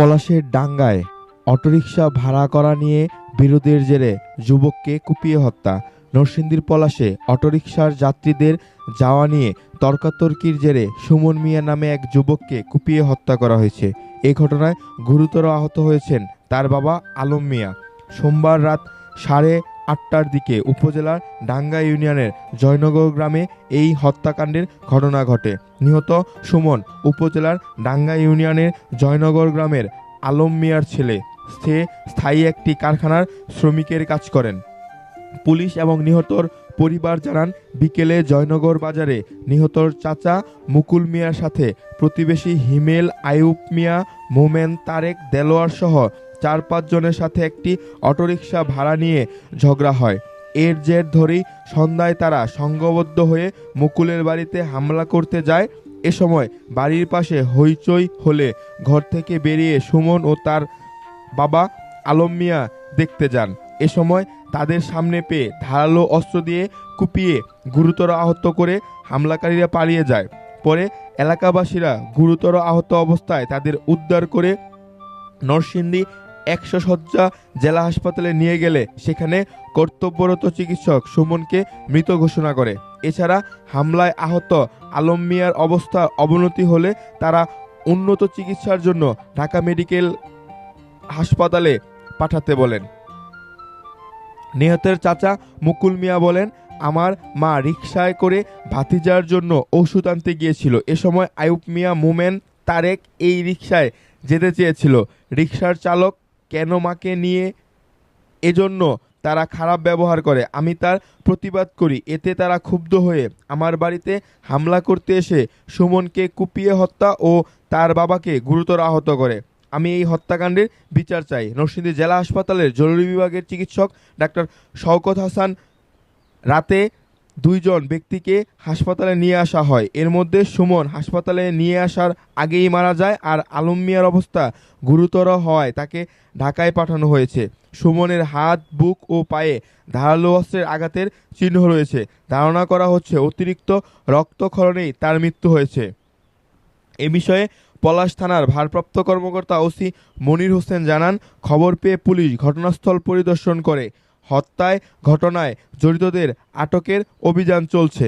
পলাশের ডাঙ্গায় অটোরিকশা ভাড়া করা নিয়ে বিরোধের জেরে যুবককে কুপিয়ে হত্যা। নরসিংদীর পলাশে অটোরিকশার যাত্রীদের যাওয়া নিয়ে তর্কাতর্কির জেরে সুমন মিয়া নামে এক যুবককে কুপিয়ে হত্যা করা হয়েছে। এ ঘটনায় গুরুতর আহত হয়েছেন তার বাবা আলম মিয়া। সোমবার রাত সাড়ে আটটার দিকে উপজেলার ডাঙ্গা ইউনিয়নের জয়নগর গ্রামে এই হত্যাকাণ্ডের ঘটনা ঘটে। নিহত সুমন উপজেলার ডাঙ্গা ইউনিয়নের জয়নগর গ্রামের আলম মিয়ার ছেলে। সে স্থায়ী একটি কারখানার শ্রমিকের কাজ করেন। পুলিশ এবং নিহতর পরিবার জানান, বিকেলে জয়নগর বাজারে নিহতর চাচা মুকুল মিয়ার সাথে প্রতিবেশী হিমেল আয়ুব মিয়া, মোমেন তারেক, দেলোয়ার সহ চার পাঁচ জনের সাথে একটি অটোরিকশা ভাড়া নিয়ে ঝগড়া হয়। এর জের ধরেই সন্ধ্যায় তারা সংঘবদ্ধ হয়ে মুকুলের বাড়িতে হামলা করতে যায়। এ সময় বাড়ির পাশে হইচই হলে ঘর থেকে বেরিয়ে সুমন ও তার বাবা আলম মিয়া দেখতে যান। এ সময় তাদের সামনে পেয়ে ধারালো অস্ত্র দিয়ে কুপিয়ে গুরুতর আহত করে হামলাকারীরা পালিয়ে যায়। পরে এলাকাবাসীরা গুরুতর আহত অবস্থায় তাদের উদ্ধার করে নরসিংদী একশো শয্যা জেলা হাসপাতালে নিয়ে গেলে সেখানে কর্তব্যরত চিকিৎসক সুমনকে মৃত ঘোষণা করে। এছাড়া হামলায় আহত আলম মিয়ার অবস্থার অবনতি হলে তারা উন্নত চিকিৎসার জন্য ঢাকা মেডিকেল হাসপাতালে পাঠাতে বলেন। নিহতের চাচা মুকুল মিয়া বলেন, আমার মা রিকশায় করে ভাতিজার জন্য ওষুধ আনতে গিয়েছিল। এ সময় আয়ুব মিয়া মোমেন তারেক এই রিকশায় যেতে চেয়েছিল। রিকশার চালক কেন মাকে নিয়ে? এজন্য তারা খারাপ ব্যবহার করে। আমি তার প্রতিবাদ করি। এতে তারা ক্ষুব্ধ হয়ে আমার বাড়িতে হামলা করতে এসে সুমনকে কুপিয়ে হত্যা ও তার বাবাকে গুরুতর আহত করে। আমি এই হত্যাকাণ্ডের বিচার চাই। নরসিংদী জেলা হাসপাতালের জরুরি বিভাগের চিকিৎসক ডাক্তার শওকত হাসান রাতে দুইজন ব্যক্তিকে হাসপাতালে নিয়ে আসা হয়। এর মধ্যে সুমন হাসপাতালে নিয়ে আসার আগেই মারা যায় আর আলম মিয়ার অবস্থা গুরুতর হওয়ায় তাকে ঢাকায় পাঠানো হয়েছে। সুমনের হাত, বুক ও পায়ে ধারালো অস্ত্রের আঘাতের চিহ্ন রয়েছে। ধারণা করা হচ্ছে অতিরিক্ত রক্তক্ষরণেই তার মৃত্যু হয়েছে। এ বিষয়ে পলাশ থানার ভারপ্রাপ্ত কর্মকর্তা ওসি মনির হোসেন জানান, খবর পেয়ে পুলিশ ঘটনাস্থল পরিদর্শন করে। হত্যায় ঘটনায় জড়িতদের আটকের অভিযান চলছে।